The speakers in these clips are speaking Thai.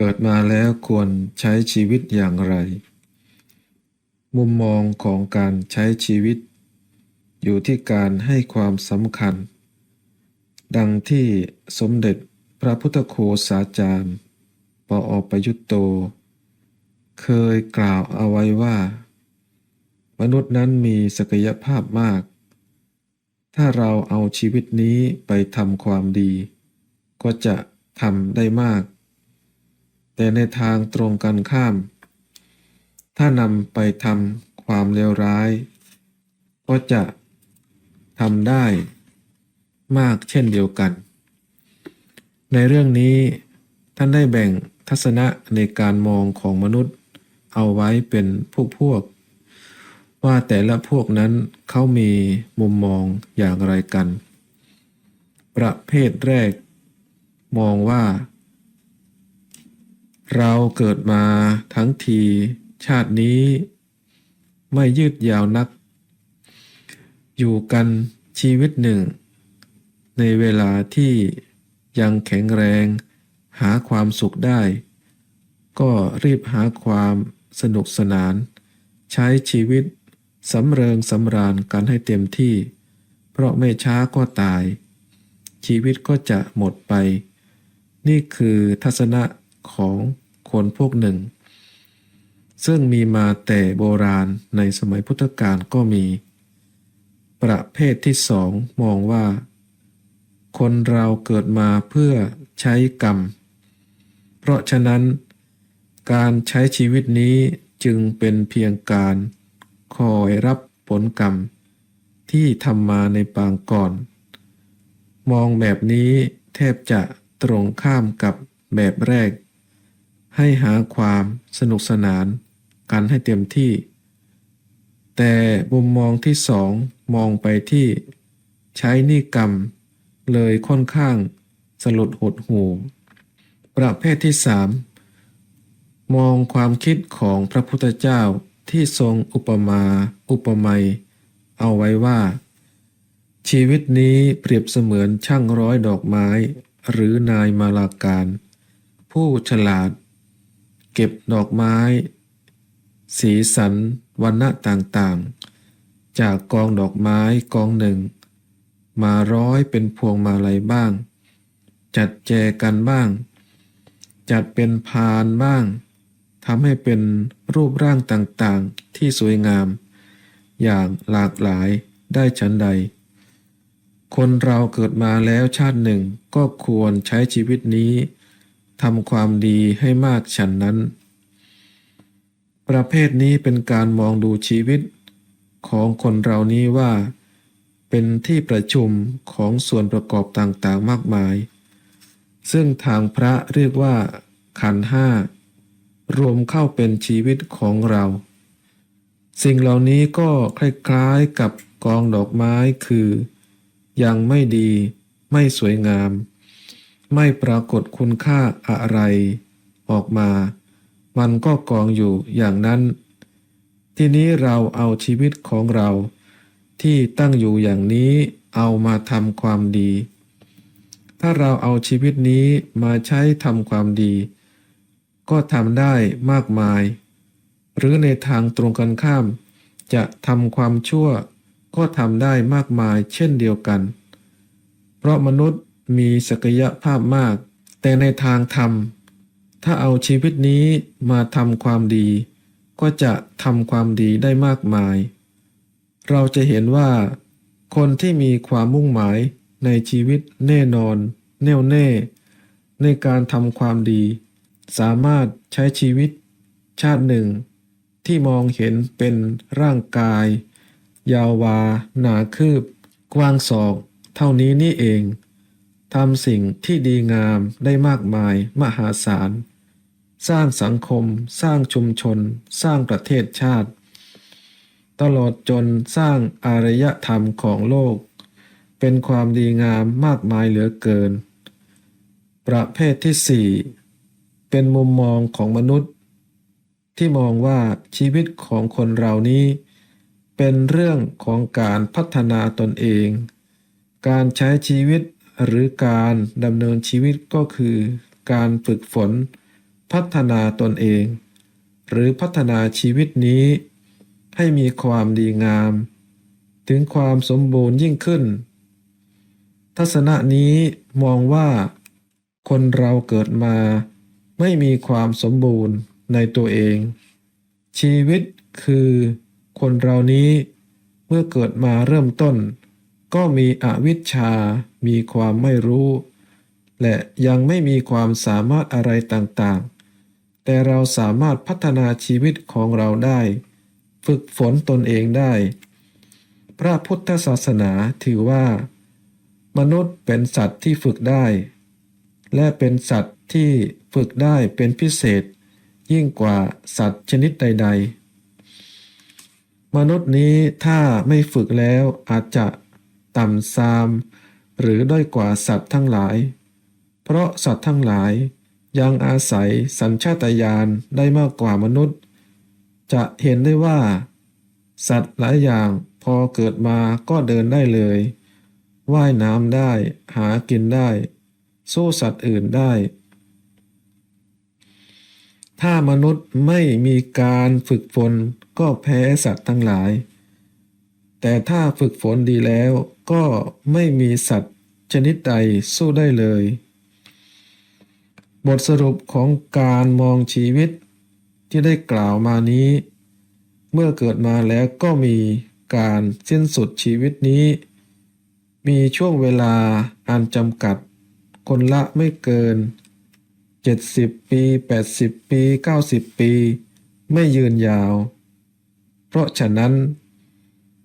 เกิดมาแล้วควรใช้ชีวิตอย่างไร มุมมองของการใช้ชีวิต อยู่ที่การให้ความสำคัญ ดังที่สมเด็จพระพุทธโฆษาจารย์ปออประยุตโต เคยกล่าวเอาไว้ว่า มนุษย์นั้นมีศักยภาพมาก ถ้าเราเอาชีวิตนี้ไปทำความดี ก็จะทำได้มาก แต่ในทางตรงกันข้าม ถ้านำไปทำความเลวร้าย ก็จะทำได้มากเช่นเดียวกัน ในเรื่องนี้ท่านได้แบ่งทัศนะในการมองของมนุษย์ เอาไว้เป็นพวกพวก ว่าแต่ละพวกนั้นเขามีมุมมองอย่างไรกัน ประเภทแรก มองว่า เราเกิดมาทั้งทีชาตินี้ ไม่ยืดยาวนัก อยู่กันชีวิตหนึ่ง ในเวลาที่ยังแข็งแรงหาความสุขได้ ก็รีบหาความสนุกสนาน ใช้ชีวิตสำเริงสำราญกันให้เต็มที่ เพราะไม่ช้าก็ตาย ชีวิตก็จะหมดไป นี่คือทัศนะ ของคนพวกหนึ่ง ซึ่งมีมาแต่โบราณในสมัยพุทธกาลก็มี ประเภทที่สองมองว่า คนเราเกิดมาเพื่อใช้กรรม เพราะฉะนั้น การใช้ชีวิตนี้จึงเป็นเพียงการคอยรับผลกรรม ที่ทำมาในปางก่อน มองแบบนี้แทบจะตรงข้ามกับแบบแรก ให้หาความสนุกสนานกันให้เต็มที่ แต่มุมมองที่สองมองไปที่ใช้นี่กรรม เลยค่อนข้างสลดหดหู ประเภทที่สามมองความคิดของพระพุทธเจ้าที่ทรงอุปมา อุปไมยเอาไว้ว่า ชีวิตนี้เปรียบเสมือนช่างร้อยดอกไม้ หรือนายมาลาการ ผู้ฉลาด เก็บดอกไม้ สีสันวันณะต่างๆ จากกองดอกไม้กองหนึ่ง มาร้อยเป็นพวงมาลัยบ้าง จัดแจกันบ้าง จัดเป็นพานบ้างทำให้เป็นรูปร่างต่างๆ ที่สวยงาม อย่างหลากหลายได้ชั้นใด คนเราเกิดมาแล้วชาติหนึ่งก็ควรใช้ชีวิตนี้ ทำความดีให้มากฉันนั้น ประเภทนี้เป็นการมองดูชีวิตของคนเรานี้ว่า เป็นที่ประชุมของส่วนประกอบต่างๆมากมาย ซึ่งทางพระเรียกว่า ขันห้ารวมเข้าเป็นชีวิตของเรา สิ่งเหล่านี้ก็คล้ายๆกับกองดอกไม้คือ ยังไม่ดีไม่สวยงาม ไม่ปรากฏคุณค่าอะไรออกมา มันก็กองอยู่อย่างนั้น ทีนี้เราเอาชีวิตของเราที่ตั้งอยู่อย่างนี้เอามาทำความดี ถ้าเราเอาชีวิตนี้มาใช้ทำความดี ก็ทำได้มากมาย หรือในทางตรงกันข้าม จะทำความชั่วก็ทำได้มากมายเช่นเดียวกัน เพราะมนุษย์ มีศักยภาพมาก แต่ในทางธรรม ถ้าเอาชีวิตนี้มาทำความดี ก็จะทำความดีได้มากมาย เราจะเห็นว่า คนที่มีความมุ่งหมายในชีวิตแน่นอน แน่วแน่ ในการทำความดี สามารถใช้ชีวิต ชาติหนึ่ง ที่มองเห็นเป็นร่างกาย ยาววา หนาคืบ กว้างศอก เท่านี้นี่เอง ทำสิ่งที่ดีงามได้มากมายมหาศาล สร้างสังคม สร้างชุมชน สร้างประเทศชาติ ตลอดจนสร้างอารยธรรมของโลก เป็นความดีงามมากมายเหลือเกิน ประเภทที่สี่เป็นมุมมองของมนุษย์ ที่มองว่าชีวิตของคนเรานี้ เป็นเรื่องของการพัฒนาตนเอง การใช้ชีวิต หรือการดำเนินชีวิตก็คือ การฝึกฝน พัฒนาตนเอง หรือพัฒนาชีวิตนี้ ให้มีความดีงาม ถึงความสมบูรณ์ยิ่งขึ้น ทัศนะนี้มองว่า คนเราเกิดมา ไม่มีความสมบูรณ์ในตัวเอง ชีวิตคือคนเรานี้เมื่อเกิดมาเริ่มต้น ก็มีอวิชชา มีความไม่รู้ และยังไม่มีความสามารถอะไรต่างๆ แต่เราสามารถพัฒนาชีวิตของเราได้ ฝึกฝนตนเองได้ พระพุทธศาสนาถือว่า มนุษย์เป็นสัตว์ที่ฝึกได้ และเป็นสัตว์ที่ฝึกได้เป็นพิเศษ ยิ่งกว่าสัตว์ชนิดใด ๆ มนุษย์นี้ถ้าไม่ฝึกแล้วอาจจะต่ำซาม หรือด้อยกว่าสัตว์ทั้งหลาย เพราะสัตว์ทั้งหลายยังอาศัยสัญชาตญาณได้มากกว่ามนุษย์ จะเห็นได้ว่า สัตว์หลายอย่างพอเกิดมาก็เดินได้เลย ว่ายน้ำได้หากินได้ สู้สัตว์อื่นได้ ถ้ามนุษย์ไม่มีการฝึกฝนก็แพ้สัตว์ทั้งหลาย แต่ถ้าฝึกฝนดีแล้วก็ไม่มีสัตว์ชนิดใดสู้ได้เลย บทสรุปของการมองชีวิตที่ได้กล่าวมานี้ เมื่อเกิดมาแล้วก็มีการสิ้นสุดชีวิตนี้ มีช่วงเวลาอันจำกัด คนละไม่เกิน 70 ปี 80 ปี 90 ปี ไม่ยืนยาว เพราะฉะนั้น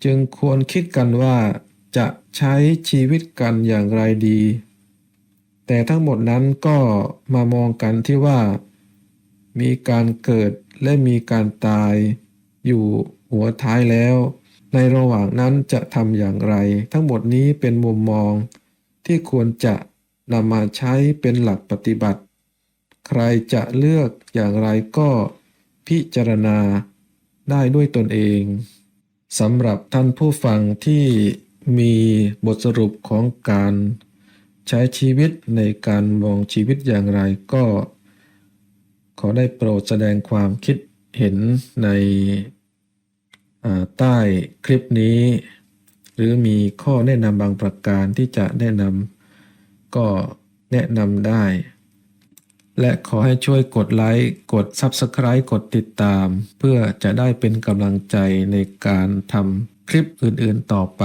จึงควรคิดกันว่าจะใช้ชีวิตกันอย่างไรดี แต่ทั้งหมดนั้นก็มามองกันที่ว่า มีการเกิดและมีการตายอยู่หัวท้ายแล้ว ในระหว่างนั้นจะทำอย่างไร ทั้งหมดนี้เป็นมุมมองที่ควรจะนำมาใช้เป็นหลักปฏิบัติ ใครจะเลือกอย่างไรก็พิจารณาได้ด้วยตนเอง สำหรับท่านผู้ฟังที่มีบทสรุปของการใช้ชีวิตในการมองชีวิตอย่างไรก็ ขอได้โปรดแสดงความคิดเห็นในใต้คลิปนี้ หรือมีข้อแนะนำบางประการที่จะแนะนำก็แนะนำได้ และขอให้ช่วยกดไลค์ กด Subscribe กดติดตาม เพื่อจะได้เป็นกำลังใจในการทำคลิปอื่นๆต่อไป